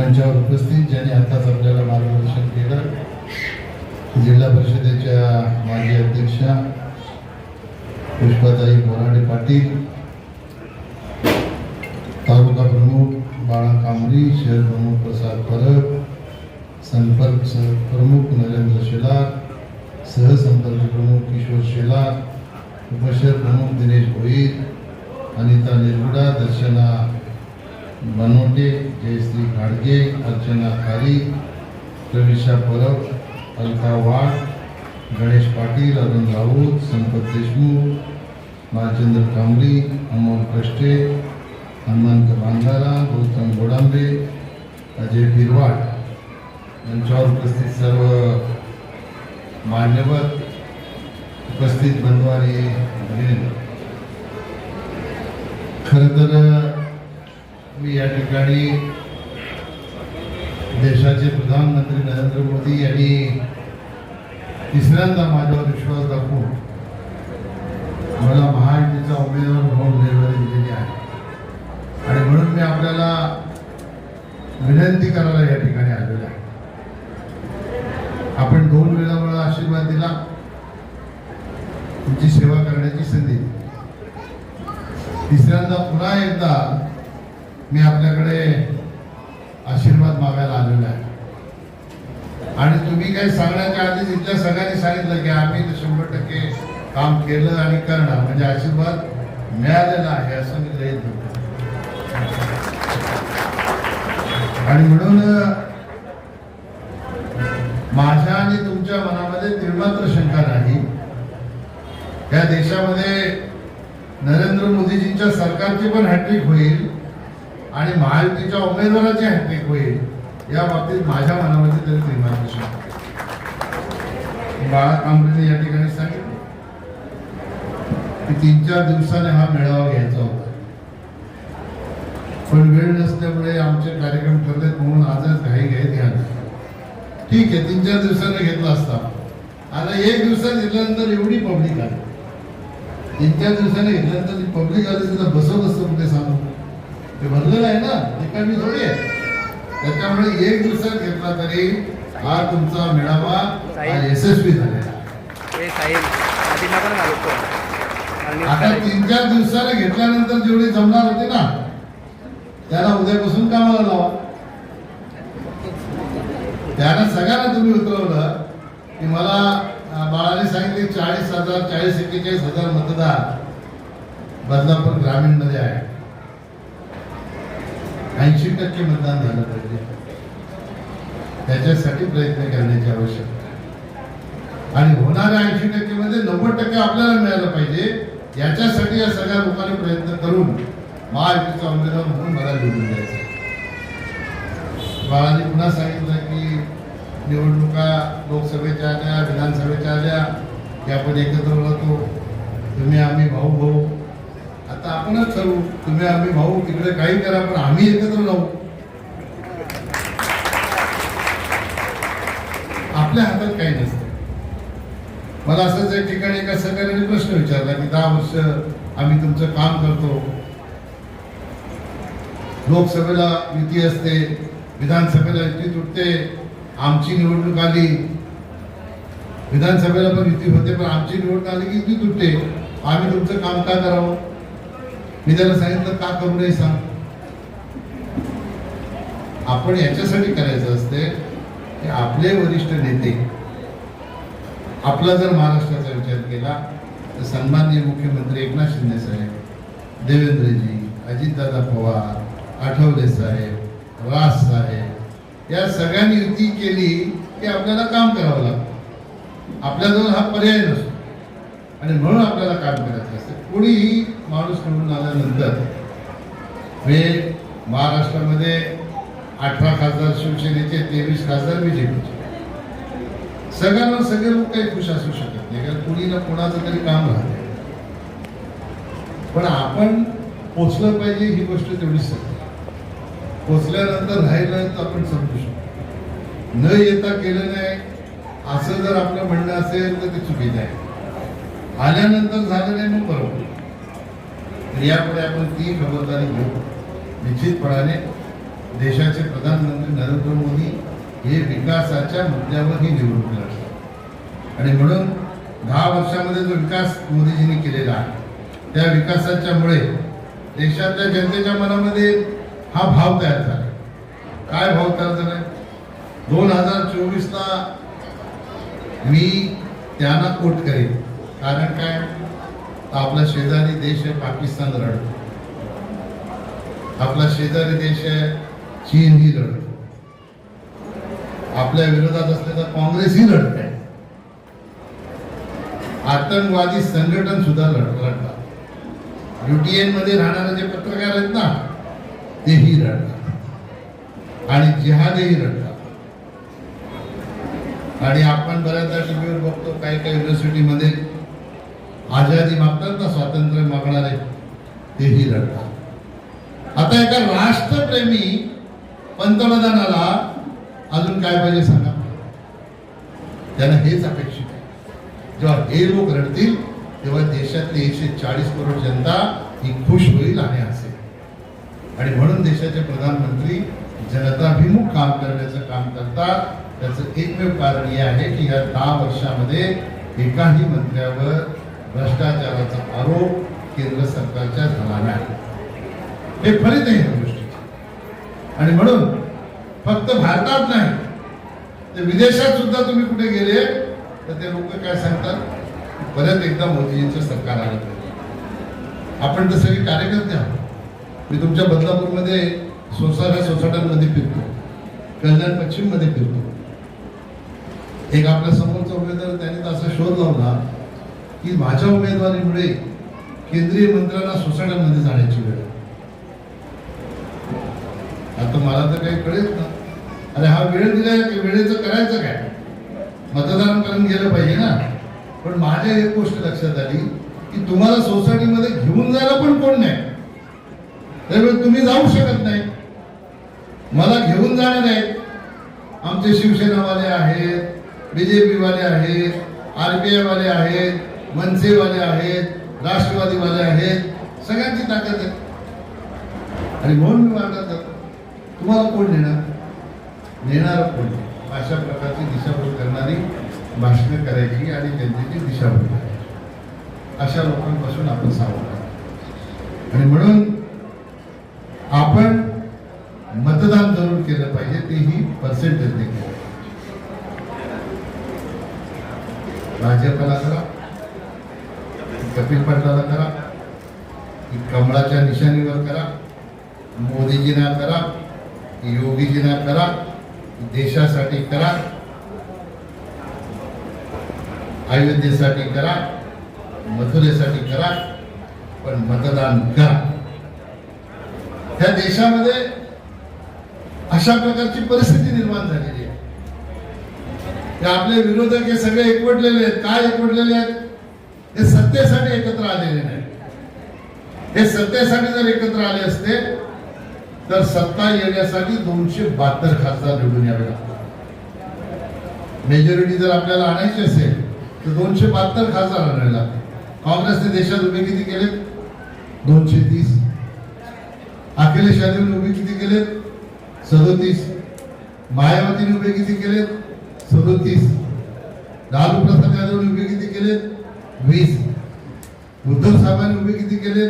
मंचावर उपस्थित ज्यांनी आताच आपल्याला मार्गदर्शन केलं जिल्हा परिषदेच्या माजी अध्यक्षा पुष्पाताई बोराडे पाटील तालुका प्रमुख बाळा कांबरी शहर प्रमुख प्रसाद परब संपर्क प्रमुख नरेंद्र शेलार सहसंपर्क प्रमुख किशोर शेलार उपशहर प्रमुख दिनेश भोईर अनिता निरगुडा दर्शना बनवटे जयश्री घाडगे अर्चना खारी प्रविशा परब अलका वाघ गणेश पाटील अरुण राऊत संपत देशमुख मालचंद्र कांबळी अमोल कष्टे हनुमंत बांधारा गौतम गोडांबे अजय पिरवाड यांच्यावर उपस्थित सर्व मान्यवर उपस्थित बंधवारी खरं तर मी या ठिकाणी देशाचे प्रधानमंत्री नरेंद्र मोदी यांनी तिसऱ्यांदा माझ्यावर विश्वास दाखवून मला महायुतीचा उमेदवार म्हणून उमेदवारी दिलेली आहे. आणि म्हणून मी आपल्याला विनंती करायला या ठिकाणी आलेलो आहे. आपण दोन वेळा मला आशीर्वाद दिला. तुमची सेवा करण्याची संधी. दिली. तिसऱ्यांदा पुन्हा एकदा मी आपल्याकडे आशीर्वाद मागायला आलेलो आहे. आणि तुम्ही काही सांगण्याच्या आधी इथल्या सगळ्यांनी सांगितलं की आम्ही शंभर टक्के काम केलं आणि करणार. म्हणजे आशीर्वाद मिळालेला आहे असं मी गृहीत आणि म्हणून माझ्या आणि तुमच्या मनामध्ये तिळमात्र शंका नाही. या देशामध्ये नरेंद्र मोदीजींच्या सरकारची पण हॅट्रिक होईल. आणि महायुतीच्या उमेदवाराची हॅट्रिक होईल या बाबतीत माझ्या मनामध्ये तरी निर्माण शंका बाळा कांबळेने या ठिकाणी सांगितलं की तीन चार दिवसाने हा मेळावा घ्यायचा होता. पण वेळ नसल्यामुळे आमचे कार्यक्रम ठरलेत म्हणून आजच घाई घाईत घ्या ठीक आहे तीन चार दिवसांनी घेतला असता. आता एक दिवसात घेतल्यानंतर एवढी पब्लिक आली तीन चार दिवसांनी घेतल्यानंतर ती पब्लिक आली तिला बसवत असतं कुठे सांगू? ते भरलेलं आहे ना रिकामी थोडी आहे. त्याच्यामुळे एक दिवसात घेतला तरी हा तुमचा मेळावा यशस्वी झालेला आता तीन चार दिवसाने घेतल्यानंतर जेवढे जमणार होते ना त्याला उद्यापासून कामाला लावा. त्यानं सगळ्यांना तुम्ही उतरवलं की मला बाळाने सांगितले चाळीस हजार चाळीस एक्केचाळीस हजार मतदार बदलापूर ग्रामीणमध्ये आहे. ऐंशी टक्के मतदान झालं पाहिजे. त्याच्यासाठी प्रयत्न करण्याची आवश्यकता आणि होणाऱ्या ऐंशी टक्के मध्ये नव्वद टक्के आपल्याला मिळालं पाहिजे. याच्यासाठी या सगळ्या लोकांनी प्रयत्न करून महायुतीचा उमेदवार म्हणून मला निवडून द्यायचं बाळाने पुन्हा सांगितलं की निवडणुका लोकसभेच्या आल्या विधानसभेच्या आल्या की आपण एकत्र राहतो तुम्ही आम्ही भाऊ भाऊ आता आपणच ठरवू तुम्ही आम्ही भाऊ तिकडे काही करा पण आम्ही एकत्र राहू. आपल्या हातात काही नसतं. मला असंच एक ठिकाणी एका सहकार्याने प्रश्न विचारला की दहा वर्ष आम्ही तुमचं काम करतो. लोकसभेला युती असते विधानसभेला युती तुटते आमची निवडणूक आली. विधानसभेला पण युती होते पण आमची निवडणूक आली की युती तुटते. आम्ही तुमचं काम का करावं. मी त्याला सांगितलं का करू नये सांग. आपण याच्यासाठी करायचं असते की आपले वरिष्ठ नेते आपला जर महाराष्ट्राचा विचार केला तर सन्माननीय मुख्यमंत्री एकनाथ शिंदे साहेब देवेंद्रजी अजितदादा पवार आठवले साहेब राज साहेब या सगळ्यांनी युती केली की आपल्याला काम करावं लागतं. आपल्याजवळ हा पर्याय नसतो. आणि म्हणून आपल्याला काम करायचं असतं. कोणीही माणूस निवडून आल्यानंतर हे महाराष्ट्रामध्ये अठरा खासदार शिवसेनेचे तेवीस खासदार बीजेपीचे. सगळ्यांना सगळे लोक काही खुश असू शकत नाही कारण कुणी ना कोणाचं तरी काम राहते. पण आपण पोचलं पाहिजे ही गोष्ट तेवढीच सत्य. पोचल्यानंतर राहिलं तर आपण समजू शकतो. न येता केलं नाही असं जर आपलं म्हणणं असेल तर ते चुकीचं आहे. आल्यानंतर झालं नाही मग बरोबर तर यापुढे आपण ती खबरदारी घेऊ. निश्चितपणाने देशाचे प्रधानमंत्री नरेंद्र मोदी हे विकासाच्या मुद्द्यावर ही निवडणूक लढतात आणि म्हणून दहा वर्षामध्ये जो विकास मोदीजींनी केलेला आहे त्या विकासाच्या मुळे देशातल्या जनतेच्या मनामध्ये हा भाव तयार झाला. काय भाव तयार झाला? दोन हजार चोवीसला मी त्यांना कोट करेन. कारण काय? तर आपला शेजारी देश आहे पाकिस्तान रडतो आपला शेजारी देश आहे चीन ही रडतो आपल्या विरोधात असलेला काँग्रेस ही लढत आहे आतंकवादी संघटन सुद्धा लढ लढतात युटीएनमध्ये राहणारे जे पत्रकार आहेत ना तेही रडतात. आणि जिहादही रडतात. आणि आपण बऱ्याचदा टीव्हीवर बघतो काही काही युनिव्हर्सिटीमध्ये आझादी मागतात ना स्वातंत्र्य मागणारे तेही लढतात. आता एका राष्ट्रप्रेमी पंतप्रधानाला अजून काय पाहिजे सांगा? त्यांना हेच अपेक्षित आहे. जेव्हा हे लोक रडतील तेव्हा देशातली एकशे चाळीस करोड जनता ही खुश होईल आणि असेल आणि म्हणून देशाचे प्रधानमंत्री जनताभिमुख काम करण्याचं काम करतात. त्याचं एकमेव कारण हे आहे की या दहा वर्षामध्ये एकाही मंत्र्यावर भ्रष्टाचाराचा आरोप केंद्र सरकारच्या झाला नाही हे फलित आहे या गोष्टीचे. आणि म्हणून फक्त भारतात नाही तर विदेशात सुद्धा तुम्ही कुठे गेले तर ते लोक काय सांगतात? परत एकदा मोदीजींचं सरकार आलं पाहिजे. आपण तर सगळे कार्यकर्ते आहोत. मी तुमच्या बदलापूरमध्ये सोसाऱ्या सोसाट्यांमध्ये फिरतो कल्याण पश्चिममध्ये फिरतो. एक आपल्या समोरचा उमेदवार त्याने तर असा शोध लावला की माझ्या उमेदवारीमुळे केंद्रीय मंत्र्यांना सोसायट्यामध्ये जाण्याची वेळ आता मला तर काही कळेल ना. अरे हा वेळ दिलाय की? वेळेचं करायचं काय? मतदान करून गेलं पाहिजे ना. पण माझ्या एक गोष्ट लक्षात आली की तुम्हाला सोसायटीमध्ये घेऊन जायला पण कोण नाही. त्यामुळे तुम्ही जाऊ शकत नाही. मला घेऊन जाणार नाही. आमचे शिवसेनावाले आहेत बीजेपी वाले आहेत पी वाले आहेत मनसेवाले आहेत राष्ट्रवादीवाले आहेत सगळ्यांची ताकद आहे. आणि म्हणून मी वाटत जातो तुम्हाला कोण नेणार नेणार कोण? अशा प्रकारची दिशाभूल करणारी भाषणं करायची आणि जनतेची दिशाभूल करायची. अशा लोकांपासून आपण सावध आणि म्हणून आपण मतदान जरूर केलं पाहिजे तेही पर्सेंटेज केलं भाजपला करा. कपिल पाटलाला करा. की कमळाच्या निशाणीवर करा. मोदीजींना करा. योगीजींना करा. देशासाठी करा. अयोध्येसाठी करा. मथुरेसाठी करा. पण मतदान करा. त्या देशामध्ये अशा प्रकारची परिस्थिती निर्माण झालेली आहे. ते आपले विरोधक हे सगळे एकवटलेले आहेत. काय एकवटलेले आहेत? सत्तेसाठी एकत्र आलेले नाही. हे सत्तेसाठी जर एकत्र आले असते तर सत्ता येण्यासाठी दोनशे बहात्तर खासदार निवडून यावे लागतात. मेजॉरिटी जर आपल्याला आणायची असेल तर दोनशे बहात्तर खासदार आणावे लागतात. काँग्रेसने देशात उभे किती केले दोनशे तीस. अखिलेश यादवने उभे किती केले सदोतीस. मायावतीने उभे किती केले सदोतीस. लालू प्रसाद यादवने उभे किती केले वीस. उद्धव साहेबांनी उभे किती केले?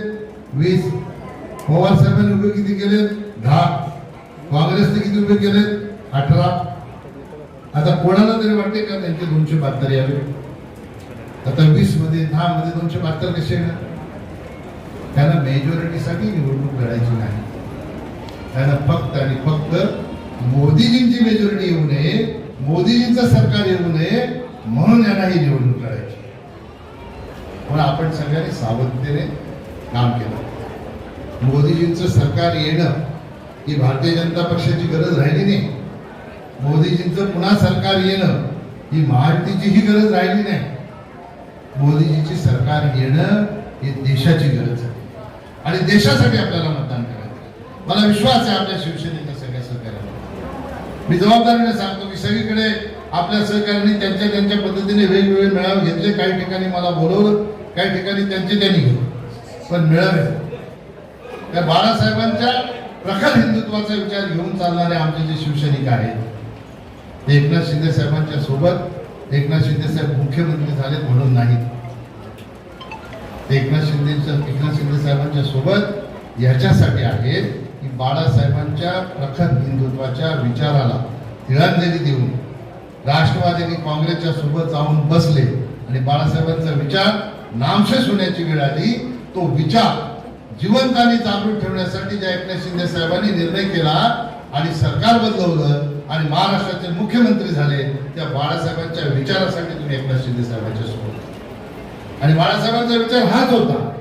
वीस. पवार साहेबांनी उभे किती केले? दहा. काँग्रेसने किती उभे केले? अठरा. आता कोणाला तरी वाटते का त्यांचे दोनशे बहात्तर यावे? आता वीसमध्ये दहा मध्ये दोनशे बहात्तर कसे येणार? त्यांना मेजॉरिटीसाठी निवडणूक लढायची नाही. त्यांना फक्त आणि फक्त मोदीजींची मेजॉरिटी येऊ नये मोदीजींचं सरकार येऊ नये म्हणून यांना ही निवडणूक म्हणून पण आपण सगळ्यांनी सावधतेने काम केलं. मोदीजींचं सरकार येणं ही भारतीय जनता पक्षाची गरज राहिली नाही. मोदीजींचं पुन्हा सरकार येणं ही महायुतीचीही गरज राहिली नाही. मोदीजीची सरकार येणं ही देशाची गरज आहे. आणि देशासाठी आपल्याला मतदान करायचं मला विश्वास आहे आपल्या शिवसेनेच्या सगळ्या सहकार्यावर मी जबाबदारीने सांगतो मी सगळीकडे आपल्या सहकार्यांनी त्यांच्या त्यांच्या पद्धतीने वेगवेगळे मेळावे घेतले काही ठिकाणी मला बोलवलं. काही ठिकाणी त्यांचे त्यांनी घेऊ पण मिळावे. त्या बाळासाहेबांच्या प्रखर हिंदुत्वाचा विचार घेऊन चालणारे आमचे जे शिवसैनिक आहेत ते एकनाथ शिंदे साहेबांच्या सोबत एकनाथ शिंदे साहेब मुख्यमंत्री झालेत म्हणून नाहीत एकनाथ शिंदेच्या एकनाथ शिंदे साहेबांच्या सोबत याच्यासाठी आहेत की बाळासाहेबांच्या प्रखर हिंदुत्वाच्या विचाराला तिळांजली देऊन राष्ट्रवादीने काँग्रेसच्या सोबत जाऊन बसले आणि बाळासाहेबांचा विचार नामशेष होण्याची वेळ आली. तो विचार जिवंत आणि जागृत ठेवण्यासाठी ज्या एकनाथ शिंदे साहेबांनी निर्णय केला आणि सरकार बदलवलं आणि महाराष्ट्राचे मुख्यमंत्री झाले त्या बाळासाहेबांच्या विचारासाठी तुम्ही एकनाथ शिंदे साहेबांच्या सोबत आणि बाळासाहेबांचा विचार हाच होता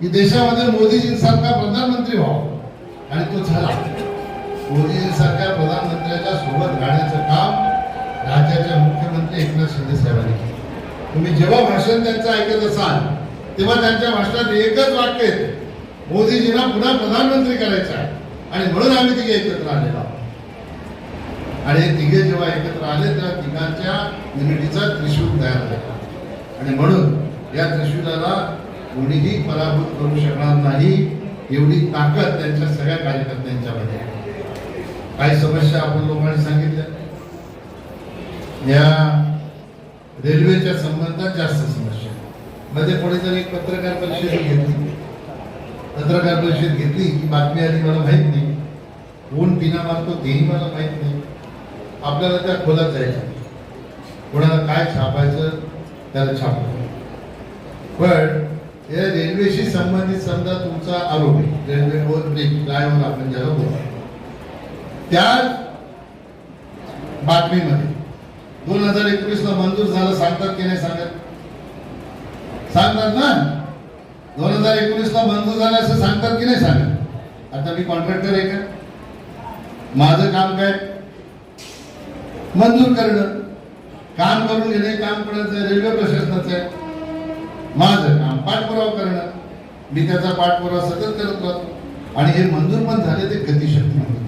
की देशामध्ये मोदीजींसारखा प्रधानमंत्री व्हावा. आणि तो झाला. मोदीजींसारख्या प्रधानमंत्र्याच्या सोबत राहण्याचं काम राज्याच्या मुख्यमंत्री एकनाथ शिंदे साहेबांनी केलं. तुम्ही जेव्हा भाषण त्यांचं ऐकत असाल तेव्हा त्यांच्या भाषणात एकच वाक्य येते. मोदीजींना पुन्हा प्रधानमंत्री करायचं आहे. आणि म्हणून आम्ही तिघे एकत्र आलेलो आहोत. आणि हे तिघे जेव्हा एकत्र आले तेव्हा तिघांच्या युनिटीचा त्रिशूल तयार झाला. आणि म्हणून या त्रिशूलाला कोणीही पराभूत करू शकणार नाही एवढी ताकद त्यांच्या सगळ्या कार्यकर्त्यांच्यामध्ये आहे. काही समस्या आपण लोकांनी सांगितल्या. या रेल्वेच्या संबंधात जास्त समस्या. मध्ये कोणीतरी एक पत्रकार परिषद घेतली. पत्रकार परिषद घेतली की बातमी आली मला माहीत नाही. कोण पिना मारतो तेही मला माहीत नाही. आपल्याला त्या खोलात जायचं. कोणाला काय छापायचं त्याला छाप पण या रेल्वेशी संबंधित समजा तुमचा आरोप आहे रेल्वे ब्रिज फ्लायओव्हर आपण ज्याला बोलतो. त्या बातमीमध्ये दोन हजार एकवीस ला मंजूर झालं सांगतात की नाही सांगत? सांगतात ना? दोन हजार एकोणीस ला मंजूर झालं असं सांगतात की नाही सांगत? आता मी कॉन्ट्रॅक्टर आहे का? माझं काम काय? मंजूर करणं. काम करून घेणे काम करायचं रेल्वे प्रशासनाचं आहे. माझं काम पाठपुरावा करणं. मी त्याचा पाठपुरावा सतत करत राहतो. आणि हे मंजूर पण झाले ते गतिशक्तीमधून.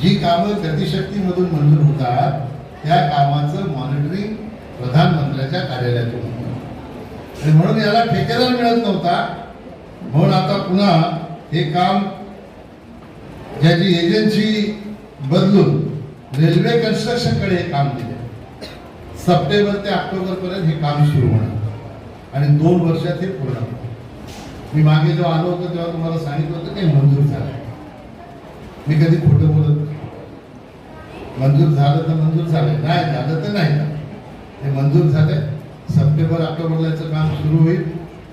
जी कामं गतिशक्तीमधून मंजूर होतात त्या कामाचं मॉनिटरिंग प्रधानमंत्र्याच्या कार्यालयातून होतं. आणि म्हणून याला ठेकेदार मिळत नव्हता. म्हणून आता पुन्हा हे काम ज्याची एजन्सी बदलून रेल्वे कन्स्ट्रक्शनकडे हे काम दिले. सप्टेंबर ते ऑक्टोबरपर्यंत हे काम सुरू होणार. आणि दोन वर्षात हे पूर्ण होणार. मी मागे जेव्हा आलो होतो तेव्हा तुम्हाला सांगितलं होतं की मंजूर झालं मी कधी खोटं बोलत मंजूर झालं तर मंजूर झालं नाही झालं तर नाही. झालं. मंजूर झालंय. सप्टेंबर ऑक्टोबरला याचं काम सुरू होईल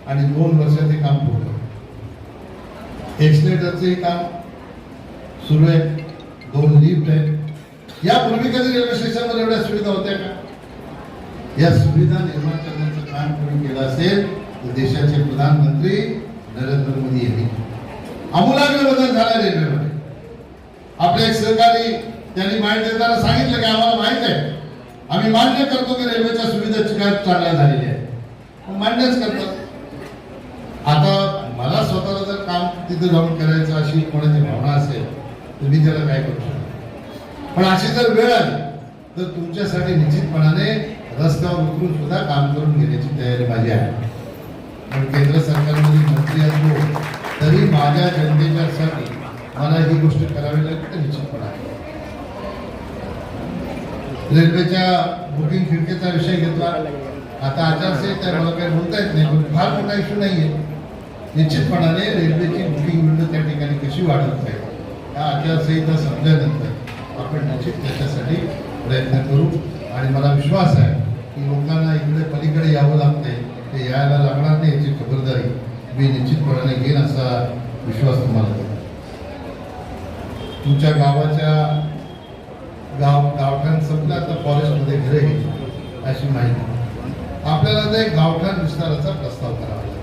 आणि दोन वर्षात हे काम पूर्ण होईल. एक्सलेटरचंही काम सुरू आहे. दोन लिफ्ट आहेत. यापूर्वी कधी रेल्वे स्टेशनवर एवढ्या सुविधा होत्या का? या सुविधा निर्माण करण्याचं काम कोणी केलं असेल तर देशाचे प्रधानमंत्री नरेंद्र मोदी यांनी अमूलाग्र बदल झाला रेल्वेमध्ये आपले एक सहकारी त्यांनी माहिती देताना सांगितलं की आम्हाला माहीत आहे. आम्ही मान्य करतो की रेल्वेच्या सुविधा काय चांगल्या झालेली आहे मग मान्यच करतात. आता मला स्वतःला जर काम तिथे जाऊन करायचं अशी कोणाची भावना असेल तर मी त्याला काय करू शकतो? पण अशी जर वेळ आली तर तुमच्यासाठी निश्चितपणाने रस्त्यावर उतरून सुद्धा काम करून घेण्याची तयारी माझी आहे. पण केंद्र सरकारमध्ये मंत्री असलो तरी माझ्या जनतेच्यासाठी मला ही गोष्ट करावी लागेल तर निश्चितपणा आहे. रेल्वेच्या बुकिंग खिडकीचा विषय घेतला. आता आचारसंहिता मला काही बोलता येत नाही पण फार मोठा इश्यू नाहीये. निश्चितपणाने रेल्वेची बुकिंग विंडो त्या ठिकाणी कशी वाढत आहे या आचारसंहिता संपल्यानंतर आपण निश्चित त्याच्यासाठी प्रयत्न करू. आणि मला विश्वास आहे की लोकांना इकडे पलीकडे यावं लागतंय ते यायला लागणार नाही याची खबरदारी मी निश्चितपणाने घेईन असा विश्वास तुम्हाला तुमच्या गावाच्या गाव गावठाण संपला तर फॉरेस्टमध्ये घरे घ्यायची अशी माहिती. आपल्याला ते गावठाण विस्ताराचा प्रस्ताव करावा लागेल.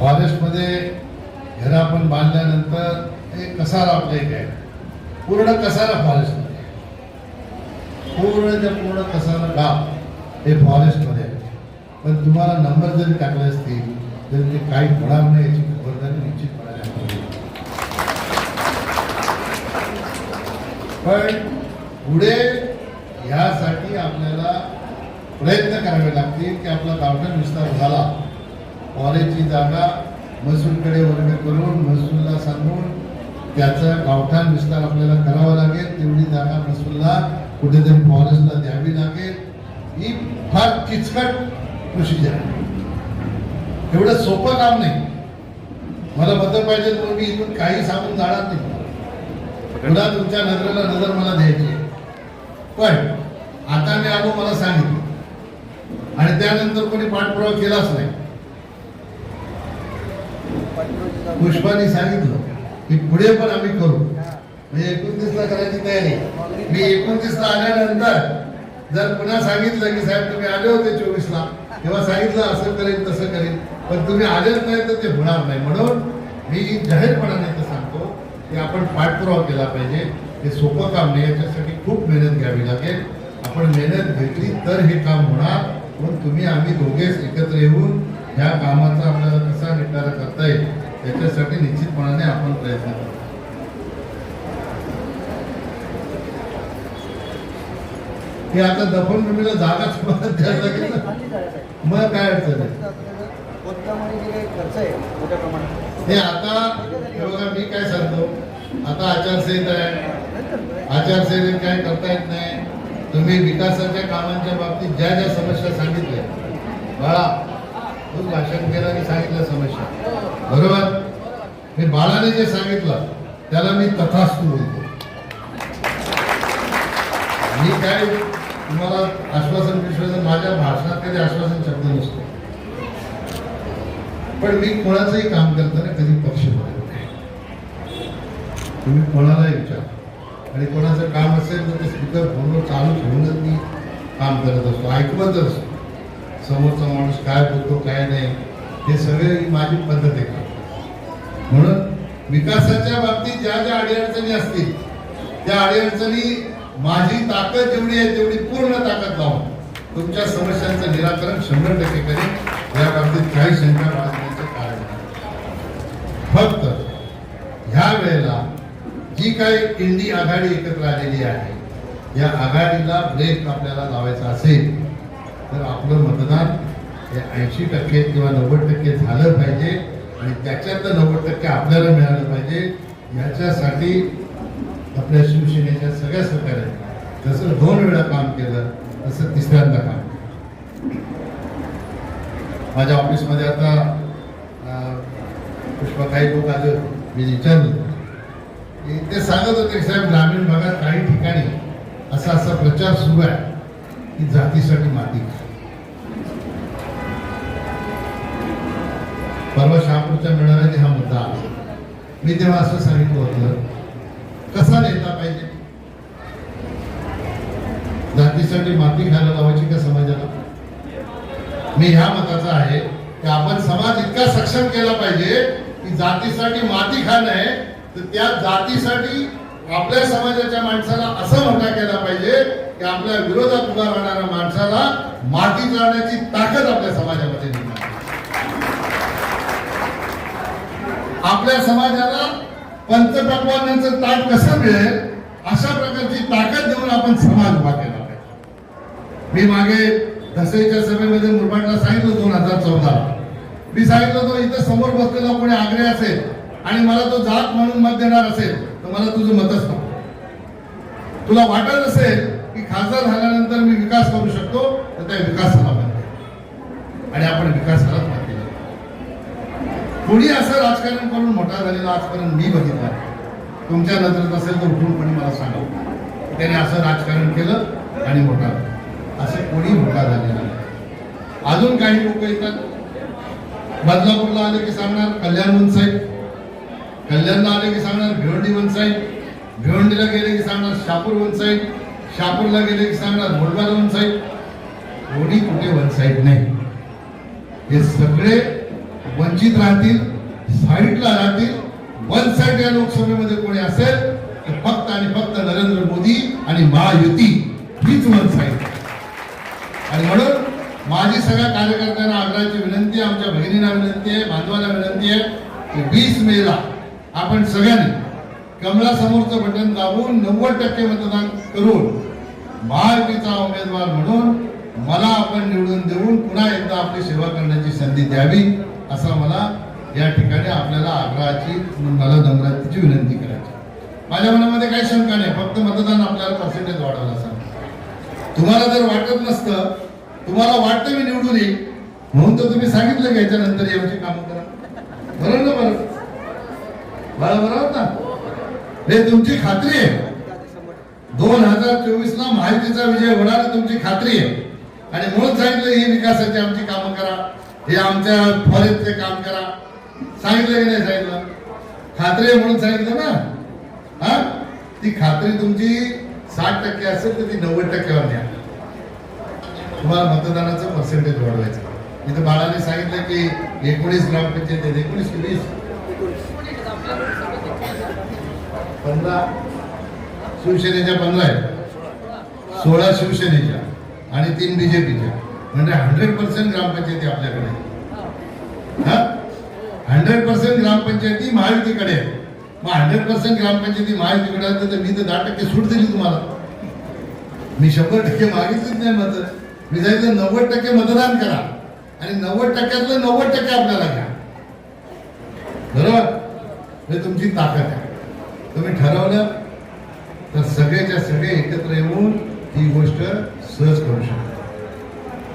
फॉरेस्टमध्ये घर आपण बांधल्यानंतर एक कसारा आपल्या इथे आहे? पूर्ण कसारा फॉरेस्टमध्ये पूर्णच्या पूर्ण कसारा गाव हे फॉरेस्टमध्ये आहे. पण तुम्हाला नंबर जरी टाकले असतील तरी ते काही होणार नाही याची खबरदारी निश्चितपणे आपण घेऊ. पण पुढे ह्यासाठी आपल्याला प्रयत्न करावे लागतील की आपला गावठाण विस्तार झाला. कॉलेजची जागा महसूलकडे वर्ग करून महसूलला सांगून त्याचा गावठाण विस्तार आपल्याला करावा लागेल. तेवढी जागा महसूलला कुठेतरी फॉरेस्टला द्यावी लागेल. ही फार किचकट प्रोसिजर आहे. एवढं सोपं काम नाही. मला मतं पाहिजे तर मी इथून काही सांगून जाणार नाही. पुन्हा तुमच्या नजरेला नजर मला द्यायची. पण आता मी आलो मला सांगितलं. आणि त्यानंतर कोणी पाठपुरावा केलाच नाही. पुष्पाने सांगितलं की पुढे पण आम्ही करू. म्हणजे एकोणतीसला करायची तयारी. मी एकोणतीसला आल्यानंतर जर पुन्हा सांगितलं की साहेब तुम्ही आले होते चोवीसला तेव्हा सांगितलं असं करेन तसं करेन. पण तुम्ही आलेच नाही तर ते होणार नाही. म्हणून मी जाहीरपणाने ते आपण पाठपुरावा केला पाहिजे. हे सोपं काम नाही याच्यासाठी खूप मेहनत घ्यावी लागेल. आपण मेहनत घेतली तर हे काम होणार. म्हणून तुम्ही आम्ही दोघेच एकत्र येऊन ह्या कामाचा आपल्याला कसा निपटारा करता येईल त्याच्यासाठी निश्चितपणाने आपण प्रयत्न करू. हे आता दफनभूमीला जागाच मला द्यायला लागेल मग काय अडचण आहे? हे आता बघा मी काय सांगतो? आता आचारसंहिता आहे. आचारसंहितेत काय करता येत नाही. तुम्ही विकासाच्या कामांच्या बाबतीत ज्या ज्या समस्या सांगितल्या बाळा तू भाषण केलं आणि सांगितलं समस्या. बरोबर? मी बाळाने जे सांगितलं त्याला मी तथास्तू बोलतो. मी काय तुम्हाला आश्वासन विश्वासन माझ्या भाषणात कधी आश्वासन शब्द नसतो. पण मी कोणाचंही काम करताना कधी पक्ष बदलत नाही. तुम्ही कोणालाही विचार. आणि कोणाचं काम असेल तर ते स्पीकर फोनवर चालू ठेवूनच मी काम करत असतो ऐकवत असतो. समोरचा माणूस काय बोलतो काय नाही हे सगळे माझी पद्धत आहे का म्हणून विकासाच्या बाबतीत ज्या ज्या अडीअडचणी असतील त्या अडीअडचणी माझी ताकद जेवढी आहे तेवढी पूर्ण ताकद लावून तुमच्या समस्यांचं निराकरण शंभर टक्के करेन. या बाबतीत काही शंका बाळगण्याचं कारण नाही फक्त ह्या वेळेला जी काही इंडी आघाडी एकत्र आलेली आहे या आघाडीला ब्रेक आपल्याला लावायचा असेल तर आपलं मतदान हे ऐंशी टक्के किंवा नव्वद टक्के झालं पाहिजे आणि त्याच्यात नव्वद टक्के आपल्याला मिळालं पाहिजे याच्यासाठी आपल्या शिवसेनेच्या सगळ्या सहकार्याने जसं दोन वेळा काम केलं तसं तिसऱ्यांदा काम केलं. माझ्या ऑफिसमध्ये आता पुष्पा काही लोक आले होते मी विचारलं ते सांगत होते साहेब ग्रामीण भागात काही ठिकाणी असा असा प्रचार सुरू आहे की जातीसाठी माती परवा शहापूरच्या मेळाव्याने हा मुद्दा आला. मी तेव्हा असं सांगितलं होतं कसा नेता पाहिजे? जातीसाठी माती खायला लावायची का समाजाला? मी ह्या मताचा आहे की आपण समाज इतका सक्षम केला पाहिजे की जातीसाठी माती खाणं आहे तर त्या जातीसाठी आपल्या समाजाच्या माणसाला असं म्हणता केला पाहिजे की आपल्या विरोधात उभा राहणाऱ्या माणसाला माती जाण्याची ताकद आपल्या समाजामध्ये निर्माण आपल्या समाजाला पंचपक्वानाचं ताट कसं मिळेल अशा प्रकारची ताकद देऊन आपण समाज उभा केला पाहिजे. मी मागे दसरीच्या सभेमध्ये मुरबाडला सांगितलं दोन हजार चौदा मी सांगितलं तर इथं समोर बसलेला कोणी आग्रे असेल आणि मला तो जात म्हणून मत देणार असेल तर मला तुझं मतच नको. तुला वाटत असेल की खासदार झाल्यानंतर मी विकास करू शकतो तर त्या विकासाला मत आणि आपण विकासालाच मत दिलं. कोणी असं राजकारण करून मोठा झालेला आजपर्यंत मी बघितला तुमच्या नजरेत असेल तर उठून कोणी मला सांगा. त्याने असं राजकारण केलं आणि मोठा असं कोणी मोठा झालेला नाही. अजून काही लोक येतात? बदलापूरला आले की सांगणार कल्याण वनसाहेब कल्याणला आले की सांगणार भिवंडी वनसाहेब भिवंडीला गेले की सांगणार शापूर वनसाहेब शापूरला गेले की सांगणार गोडबाला वन साईड कोणी कुठे वनसाहेब नाही. हे सगळे वंचित राहतील साईडला राहतील. वन साईड या लोकसभेमध्ये कोणी असेल तर फक्त आणि फक्त नरेंद्र मोदी आणि महायुती. हीच वन साईड आणि म्हणून माझी सगळ्या कार्यकर्त्यांना आग्रहाची विनंती आहे आमच्या बहिणींना विनंती आहे बांधवांना विनंती आहे की वीस मेला आपण सगळ्यांनी कमळासमोरचं बटन दाबून नव्वद टक्के मतदान करून महायुतीचा उमेदवार म्हणून मला आपण निवडून देऊन पुन्हा एकदा आपली सेवा करण्याची संधी द्यावी असा मला या ठिकाणी आपल्याला आग्रहाची मला नम्रतेची विनंती करायची माझ्या मनामध्ये काही शंका नाही फक्त मतदान आपल्याला पर्सेंटेज वाढवायला सांग तुम्हाला जर वाटत नसतं तुम्हाला वाटतं मी निवडून येईल म्हणून तर तुम्ही सांगितलं की याच्यानंतर ही आमची कामं करा. बरोबर ना बरं? बरं बरोबर ना हे तुमची खात्री आहे. दोन हजार चोवीस ला महायुतीचा विजय होणार तुमची खात्री आहे. आणि म्हणून सांगितलं ही विकासाची आमची कामं करा. हे आमच्या फॉरेस्टचे काम करा. सांगितलं की नाही सांगितलं? खात्री आहे म्हणून सांगितलं ना? हा? ती खात्री तुमची साठ टक्के असेल तर ती नव्वद टक्क्यावर न्या. तुम्हाला मतदानाचं पर्सेंटेज वाढवायचं इथं बाळाने सांगितलं की एकोणीस ग्रामपंचायत आहेत. एकोणीस की वीस? पंधरा? शिवसेनेच्या पंधरा आहेत. सोळा शिवसेनेच्या आणि तीन बीजेपीच्या. म्हणजे हंड्रेड पर्सेंट ग्रामपंचायती आपल्याकडे हा? हंड्रेड पर्सेंट ग्रामपंचायती महायुतीकडे आहे. मग हंड्रेड पर्सेंट ग्रामपंचायती महायुतीकडे तर मी तर दहा टक्के सूट दिली तुम्हाला. मी शंभर टक्के मागितलीच नाही माझं मी सांगितलं नव्वद टक्के मतदान करा. आणि नव्वद टक्क्यातलं नव्वद टक्के आपल्याला घ्या. बरोबर? हे तुमची ताकद आहे. तुम्ही ठरवलं तर सगळेच्या सगळे एकत्र येऊन ही गोष्ट सहज करू शकता.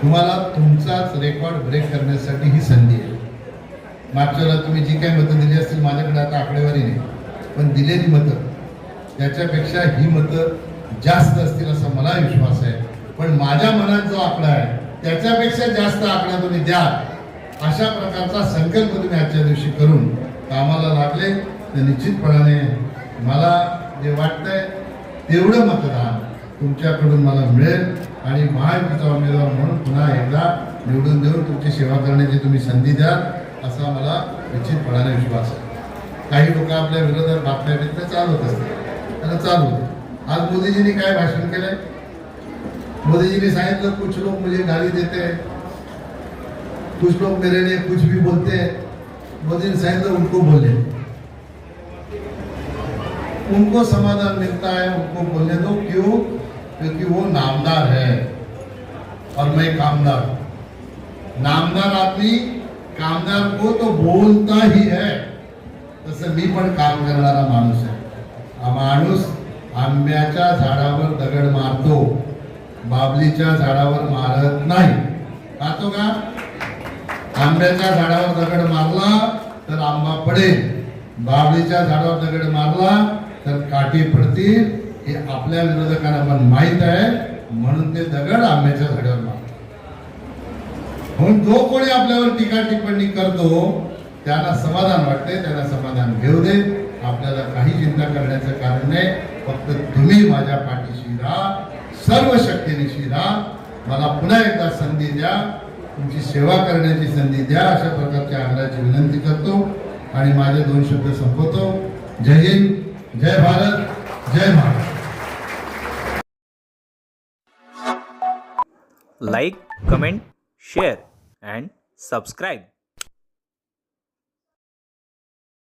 तुम्हाला तुमचाच रेकॉर्ड ब्रेक करण्यासाठी ही संधी आहे. मागच्या वेळेला तुम्ही जी काही मतं दिली असतील माझ्याकडे आता आकडेवारी नाही. पण दिलेली मतं त्याच्यापेक्षा ही मतं जास्त असतील असा मला विश्वास आहे. पण माझ्या मनात जो आकडा आहे त्याच्यापेक्षा जास्त आकडा तुम्ही द्या. अशा प्रकारचा संकल्प तुम्ही आजच्या दिवशी करून कामाला लागले. तर निश्चितपणाने मला जे वाटतंय तेवढं मतदान तुमच्याकडून मला मिळेल आणि महायुतीचा उमेदवार म्हणून पुन्हा एकदा निवडून देऊन तुमची सेवा करण्याची तुम्ही संधी द्याल असा मला निश्चितपणाने विश्वास आहे. काही लोक आपल्या विरोधात बातम्या बितम्या चालवत असतात. त्यांना चालू. होते आज मोदीजींनी काय भाषण केलंय मोदीजींनी सांगितलं कुछ लोग मुझे गाली देते हैं, कुछ लोग मेरे लिए कुछ भी बोलते हैं, मोदी ने सांगितलं उनको बोले। उनको समाधान मिलता है, उनको बोलने दो। क्यों? क्योंकि वो नामदार है और मैं कामदार। नामदार आदमी कामदार को तो बोलता ही है। तसं मी पण काम करणारा माणूस आहे हा माणूस आंब्याच्या झाडावर दगड मारतो. बाबलीच्या झाडावर मारत नाही. पाहतो का? आंब्याच्या झाडावर दगड मारला तर आंबा पडेल. बाबलीच्या झाडावर दगड मारला तर काठी पडतील. हे आपल्या विरोधकांना पण माहीत आहे. म्हणून ते दगड आंब्याच्या झाडावर मारतात. म्हणून जो कोणी आपल्यावर टीका टिप्पणी करतो त्यांना समाधान वाटते त्यांना समाधान घेऊ दे. आपल्याला काही चिंता करण्याचं कारण नाही. फक्त तुम्ही माझ्या पाठीशी राहा. सर्व शक्तीने राहा मला पुन्हा एकदा संधी द्या. तुमची सेवा करण्याची संधी द्या. अशा प्रकारच्या आग्रहाची विनंती करतो आणि माझे दोन शब्द संपवतो. जय हिंद जय भारत जय Maharashtra. Like comment share and subscribe